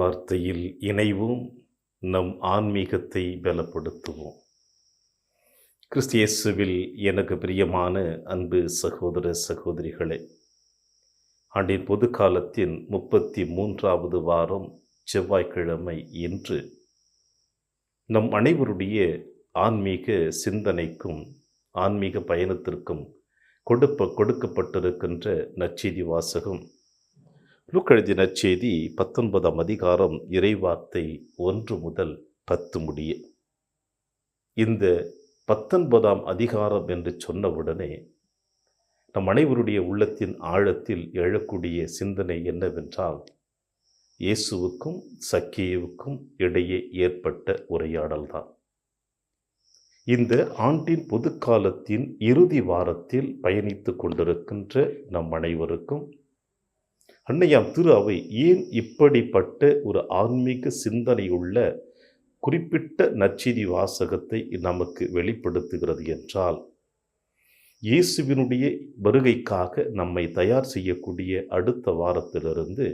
வார்த்தையில் இணைவோம் நம் ஆன்மீகத்தை பலப்படுத்துவோம். கிறிஸ்தியேசுவில் எனக்கு பிரியமான அன்பு சகோதர சகோதரிகளே ஆண்டின் பொது காலத்தின் முப்பத்தி மூன்றாவது வாரம் செவ்வாய்க்கிழமை இன்று நம் அனைவருடைய ஆன்மீக சிந்தனைக்கும் ஆன்மீக பயணத்திற்கும் கொடுப்ப கொடுக்கப்பட்டிருக்கின்ற நச்செய்தி வாசகம் லூக்கெழுதிய நற்செய்தி பத்தொன்பதாம் அதிகாரம் இறைவார்த்தை ஒன்று முதல் பத்து முடிய. இந்த பத்தொன்பதாம் அதிகாரம் என்று சொன்னவுடனே நம் அனைவருடைய உள்ளத்தின் ஆழத்தில் எழக்கூடிய சிந்தனை என்னவென்றால் இயேசுவுக்கும் சக்கியவுக்கும் இடையே ஏற்பட்ட உரையாடல்தான். இந்த ஆண்டின் பொதுக்காலத்தின் இறுதி வாரத்தில் பயணித்து கொண்டிருக்கின்ற நம் அனைவருக்கும் அன்னையாம் திரு அவை ஏன் இப்படிப்பட்ட ஒரு ஆன்மீக சிந்தனையுள்ள குறிப்பிட்ட நச்சிதி வாசகத்தை நமக்கு வெளிப்படுத்துகிறது என்றால் இயேசுவினுடைய வருகைக்காக நம்மை தயார் செய்யக்கூடிய அடுத்த வாரத்திலிருந்து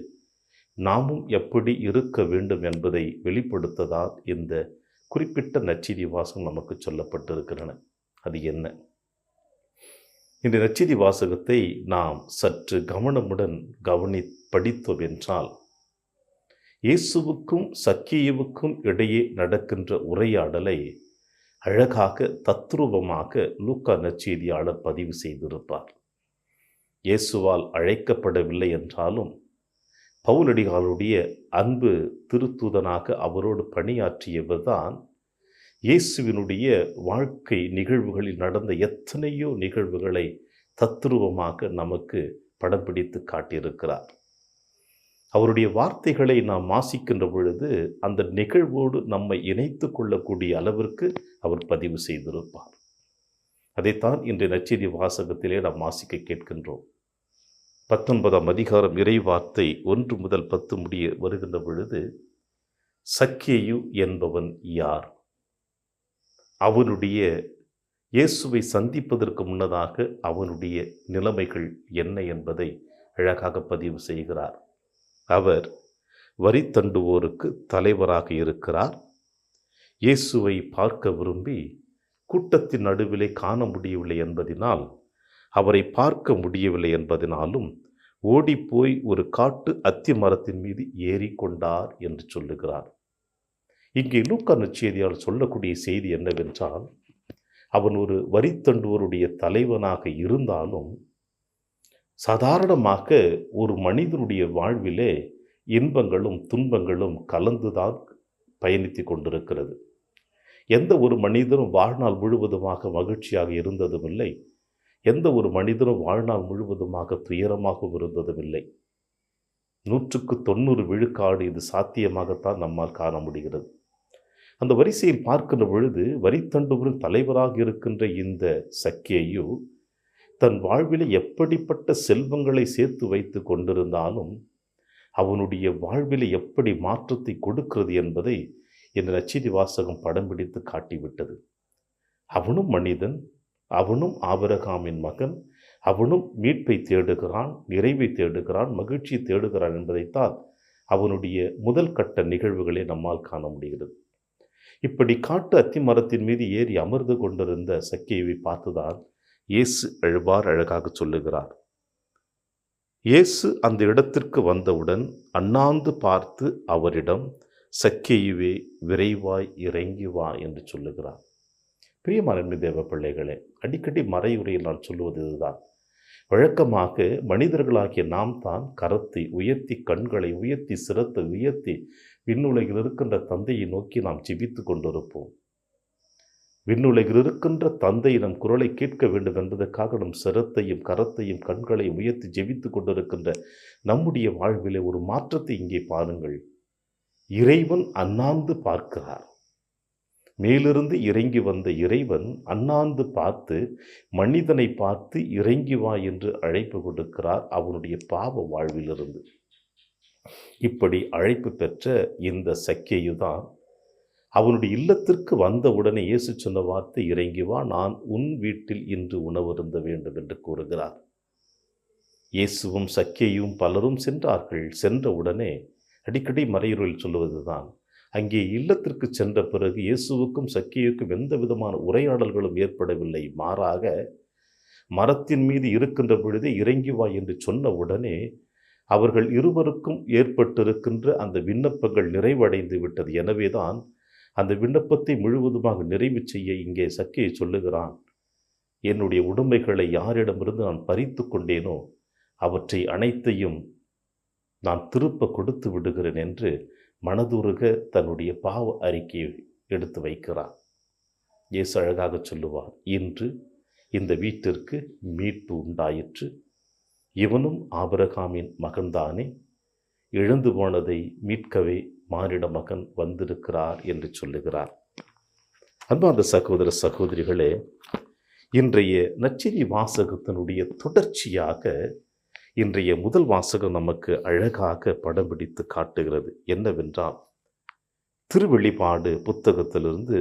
நாமும் எப்படி இருக்க வேண்டும் என்பதை வெளிப்படுத்ததால் இந்த குறிப்பிட்ட நச்சிதி வாசகம் நமக்கு சொல்லப்பட்டிருக்கின்றன. அது என்ன? இன்று நச்சிதி வாசகத்தை நாம் சற்று கவனமுடன் கவனி படித்தோம் என்றால் இயேசுவுக்கும் சக்கியவுக்கும் இடையே நடக்கின்ற உரையாடலை அழகாக தத்ரூபமாக லூக்கா நச்செய்தியாளர் பதிவு செய்திருப்பார். இயேசுவால் அழைக்கப்படவில்லை என்றாலும் பவுலடிகாலுடைய அன்பு திருத்தூதனாக அவரோடு பணியாற்றியவர்தான் இயேசுவினுடைய வாழ்க்கை நிகழ்வுகளில் நடந்த எத்தனையோ நிகழ்வுகளை தத்ரூபமாக நமக்கு படம் பிடித்து காட்டியிருக்கிறார். அவருடைய வார்த்தைகளை நாம் வாசிக்கின்ற பொழுது அந்த நிகழ்வோடு நம்மை இணைத்து கொள்ளக்கூடிய அளவிற்கு அவர் பதிவு செய்திருப்பார். அதைத்தான் இன்றைய நச்செய்தி வாசகத்திலே நாம் வாசிக்க கேட்கின்றோம். பத்தொன்பதாம் அதிகாரம் இறை வார்த்தை ஒன்று முதல் பத்து முடிய வருகின்ற பொழுது சக்கியு என்பவன் யார்? அவனுடைய இயேசுவை சந்திப்பதற்கு முன்னதாக அவனுடைய நிலைமைகள் என்ன என்பதை அழகாக பதிவு செய்கிறார். அவர் வரி தண்டுவோருக்கு தலைவராக இருக்கிறார். இயேசுவை பார்க்க விரும்பி கூட்டத்தின் நடுவிலே காண முடியவில்லை என்பதினால் அவரை பார்க்க முடியவில்லை என்பதனாலும் ஓடிப்போய் ஒரு காட்டு அத்தி மரத்தின் மீது ஏறிக்கொண்டார் என்று சொல்லுகிறார். இங்கே லூக்கா நச்செய்தியால் சொல்லக்கூடிய செய்தி என்னவென்றால் அவன் ஒரு வரித்தண்டுவருடைய தலைவனாக இருந்தாலும் சாதாரணமாக ஒரு மனிதனுடைய வாழ்விலே இன்பங்களும் துன்பங்களும் கலந்துதான் பயணித்து கொண்டிருக்கிறது. எந்த ஒரு மனிதனும் வாழ்நாள் முழுவதுமாக மகிழ்ச்சியாக இருந்ததும் இல்லை எந்த ஒரு மனிதனும் வாழ்நாள் முழுவதுமாக துயரமாகவும் இருந்ததும் இல்லை நூற்றுக்கு தொண்ணூறு விழுக்காடு இது சாத்தியமாகத்தான் நம்மால் காண முடிகிறது. அந்த வரிசையில் பார்க்கின்ற பொழுது வரித்தண்டுவரின் தலைவராக இருக்கின்ற இந்த சக்கியையு தன் வாழ்வில் எப்படிப்பட்ட செல்வங்களை சேர்த்து வைத்து கொண்டிருந்தாலும் அவனுடைய வாழ்வில் எப்படி மாற்றத்தை கொடுக்கிறது என்பதை என் நச்சிதி வாசகம் படம் பிடித்து காட்டிவிட்டது. அவனும் மனிதன் அவனும் ஆபரகாமின் மகன் அவனும் மீட்பை தேடுகிறான் நிறைவை தேடுகிறான் மகிழ்ச்சியை தேடுகிறான் என்பதைத்தான் அவனுடைய முதல் கட்ட நிகழ்வுகளை நம்மால் காண முடிகிறது. இப்படி காட்டு அத்தி மரத்தின் மீது ஏறி அமர்ந்து கொண்டிருந்த சக்கியவை பார்த்துதான் இயேசு அழுவார் அழகாக சொல்லுகிறார். இயேசு அந்த இடத்திற்கு வந்தவுடன் அண்ணாந்து பார்த்து அவரிடம் சக்கியுவே விரைவாய் இறங்கி வா என்று சொல்லுகிறார். பிரியமான தேவ பிள்ளைகளே அடிக்கடி மறையுரையில் நான் சொல்லுவது இதுதான். வழக்கமாக மனிதர்களாகிய நாம் தான் கரத்தை உயர்த்தி கண்களை உயர்த்தி சிரத்தை உயர்த்தி விண்ணுலகில் இருக்கின்ற தந்தையை நோக்கி நாம் ஜிபித்து கொண்டிருப்போம். விண்ணுலகில் இருக்கின்ற தந்தை நம் குரலை கேட்க வேண்டும் என்பதற்காக நம் சிரத்தையும் கரத்தையும் கண்களையும் உயர்த்தி ஜெபித்து கொண்டிருக்கின்ற நம்முடைய வாழ்விலே ஒரு மாற்றத்தை இங்கே பாருங்கள். இறைவன் அண்ணாந்து பார்க்கிறார். மேலிருந்து இறங்கி வந்த இறைவன் அண்ணாந்து பார்த்து மனிதனை பார்த்து இறங்கி வா என்று அழைப்பு கொடுக்கிறார் அவனுடைய பாவ வாழ்விலிருந்து. இப்படி அழைப்பு பெற்ற இந்த சக்கியுதான் அவனுடைய இல்லத்திற்கு வந்தவுடனே இயேசு சொன்ன வார்த்தை இறங்கி வா நான் உன் வீட்டில் இன்று உணவருந்த வேண்டும் என்று கூறுகிறார். இயேசுவும் சக்கியையும் பலரும் சென்றார்கள். சென்ற உடனே அடிக்கடி மறையுறையில் சொல்லுவதுதான் அங்கே இல்லத்திற்கு சென்ற பிறகு இயேசுவுக்கும் சக்கியுக்கும் எந்த விதமான உரையாடல்களும் ஏற்படவில்லை. மாறாக மரத்தின் மீது இருக்கின்ற பொழுதே இறங்கி வா என்று சொன்ன உடனே அவர்கள் இருவருக்கும் ஏற்பட்டிருக்கின்ற அந்த விண்ணப்பங்கள் நிறைவடைந்து விட்டது. எனவேதான் அந்த விண்ணப்பத்தை முழுவதுமாக நிறைவு செய்ய இங்கே சக்கியை சொல்லுகிறான் என்னுடைய உடைமைகளை யாரிடமிருந்து நான் பறித்து கொண்டேனோ அவற்றை அனைத்தையும் நான் திருப்ப கொடுத்து விடுகிறேன் என்று மனதுருக தன்னுடைய பாவ அறிக்கையை எடுத்து வைக்கிறார் இயேசு அழகாக சொல்லுவார் இன்று இந்த வீட்டிற்கு மீட்பு உண்டாயிற்று. இவனும் ஆபரகாமின் மகன்தானே? இழந்து போனதை மீட்கவே மானிட மகன் வந்திருக்கிறார் என்று சொல்லுகிறார். அன்பார்ந்த சகோதர சகோதரிகளே இன்றைய நச்சிரி வாசகத்தினுடைய தொடர்ச்சியாக இன்றைய முதல் வாசகம் நமக்கு அழகாக படம் பிடித்து காட்டுகிறது. என்னவென்றால் திருவெளிப்பாடு புத்தகத்திலிருந்து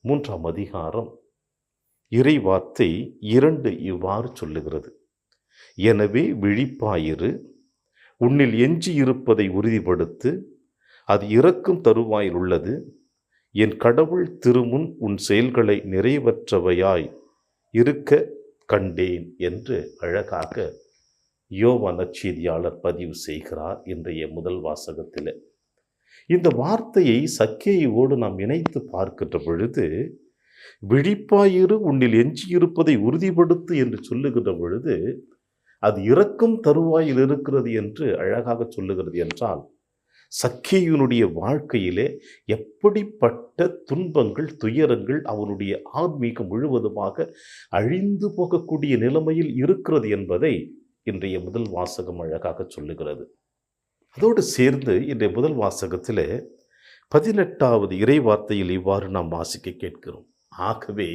மூன்றாம் அதிகாரம் இறைவார்த்தை இரண்டு இவ்வாறு சொல்லுகிறது. எனவே விழிப்பாயிரு. உன்னில் எஞ்சி இருப்பதை உறுதிப்படுத்து. அது இறக்கும் தருவாயில் உள்ளது. என் கடவுள் திருமுன் உன் செயல்களை நிறைவற்றவையாய் இருக்க கண்டேன் என்று அழகாக யோவான நற்செய்தியாளர் பதிவு செய்கிறார் இன்றைய முதல் வாசகத்தில். இந்த வார்த்தையை சக்கேயோடு நாம் இணைத்து பார்க்கின்ற பொழுது விழிப்பாயிரு உன்னில் எஞ்சியிருப்பதை உறுதிப்படுத்து என்று சொல்லுகின்ற பொழுது அது இறக்கும் தருவாயில் இருக்கிறது என்று அழகாக சொல்லுகிறது என்றால் சக்கியினுடைய வாழ்க்கையிலே எப்படிப்பட்ட துன்பங்கள் துயரங்கள் அவனுடைய ஆன்மீகம் முழுவதுமாக அழிந்து போகக்கூடிய நிலைமையில் இருக்கிறது என்பதை இன்றைய முதல் வாசகம் அழகாக சொல்லுகிறது. அதோடு சேர்ந்து இன்றைய முதல் வாசகத்தில் பதினெட்டாவது இறை வார்த்தையில் இவ்வாறு நாம் வாசிக்க கேட்கிறோம். ஆகவே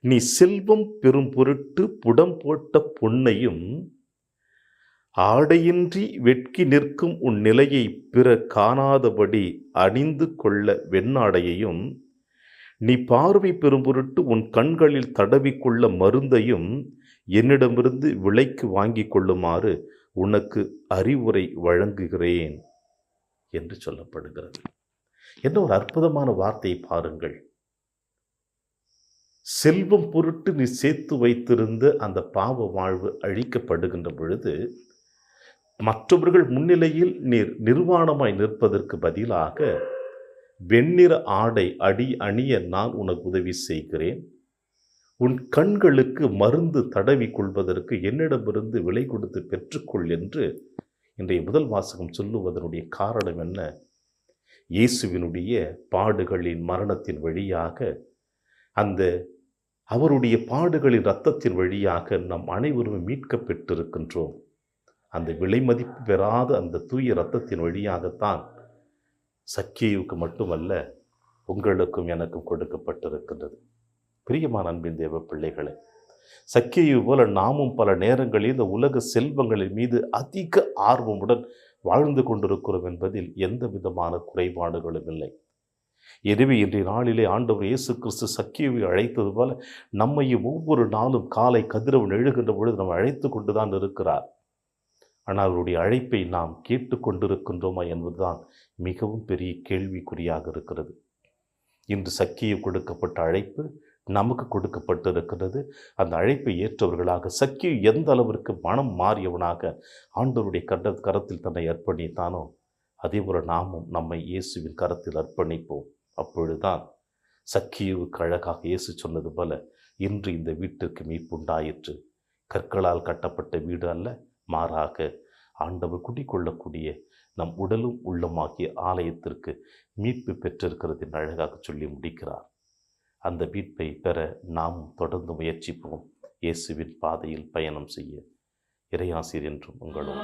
நீ செல்வம் பெரும் பொருட்டு புடம் போட்ட பொன்னையும் ஆடையின்றி வெட்கி நிற்கும் உன் நிலையை பிற காணாதபடி அணிந்து கொள்ள வெண்ணாடையையும் நீ பார்வை பெறும் பொருட்டு உன் கண்களில் தடவிக்கொள்ள மருந்தையும் என்னிடமிருந்து விலைக்கு வாங்கிக் கொள்ளுமாறு உனக்கு அறிவுரை வழங்குகிறேன் என்று சொல்லப்படுகிறது. என்ன ஒரு அற்புதமான வார்த்தையை பாருங்கள். செல்வம் பொருட்டு நீ சேர்த்து வைத்திருந்த அந்த பாவ வாழ்வு அழிக்கப்படுகின்ற பொழுது மற்றவர்கள் முன்னிலையில் நீர் நிர்வாணமாய் நிற்பதற்கு பதிலாக வெண்ணிற ஆடை அடி அணிய நான் உனக்கு உதவி செய்கிறேன். உன் கண்களுக்கு மருந்து தடவி கொள்வதற்கு என்னிடமிருந்து விலை கொடுத்து பெற்றுக்கொள் என்று இன்றைய முதல் வாசகம் சொல்லுவதனுடைய காரணம் என்ன? இயேசுவினுடைய பாடுகளின் மரணத்தின் வழியாக அந்த அவருடைய பாடுகளின் இரத்தத்தின் வழியாக நம் அனைவரும் மீட்கப்பெற்றிருக்கின்றோம். அந்த விலை மதிப்பு பெறாத அந்த தூய இரத்தத்தின் வழியாகத்தான் சக்கியுக்கு மட்டுமல்ல உங்களுக்கும் எனக்கும் கொடுக்கப்பட்டிருக்கின்றது. பிரியமான அன்பின் தேவ பிள்ளைகளே சக்கியு போல நாமும் பல நேரங்களில் இந்த உலக செல்வங்களின் மீது அதிக ஆர்வமுடன் வாழ்ந்து கொண்டிருக்கிறோம் என்பதில் எந்த விதமான குறைபாடுகளும் இல்லை. எனவே இன்றைய நாளிலே ஆண்டவர் இயேசு கிறிஸ்து சக்கியவை அழைத்தது போல நம்மையும் ஒவ்வொரு நாளும் காலை கதிரவன் எழுகின்ற பொழுது நம்ம அழைத்து கொண்டுதான் இருக்கிறார். ஆனால் அவருடைய அழைப்பை நாம் கேட்டு கொண்டிருக்கின்றோமா என்பதுதான் மிகவும் பெரிய கேள்விக்குறியாக இருக்கிறது. இன்று சக்கியை கொடுக்கப்பட்ட அழைப்பு நமக்கு கொடுக்கப்பட்டிருக்கிறது. அந்த அழைப்பை ஏற்றவர்களாக சக்கிய எந்த அளவிற்கு மனம் மாறியவனாக ஆண்டவருடைய கண்ட கரத்தில் தன்னை அர்ப்பணித்தானோ அதேபோல் நாமும் நம்மை இயேசுவின் கரத்தில் அர்ப்பணிப்போம். அப்பொழுதுதான் சக்கியுவுக்கு அழகாக இயேசு சொன்னது போல இன்று இந்த வீட்டிற்கு மீட்புண்டாயிற்று. கற்களால் கட்டப்பட்ட வீடு அல்ல மாறாக ஆண்டவர் குடிக்கொள்ளக்கூடிய நம் உடலும் உள்ளமாகிய ஆலயத்திற்கு மீட்பு பெற்றிருக்கிறது என்று அழகாக சொல்லி முடிக்கிறார். அந்த மீட்பை பெற நாம் தொடர்ந்து முயற்சிப்போம். இயேசுவின் பாதையில் பயணம் செய்ய. இறையாசிர் என்றும் உங்களோடு.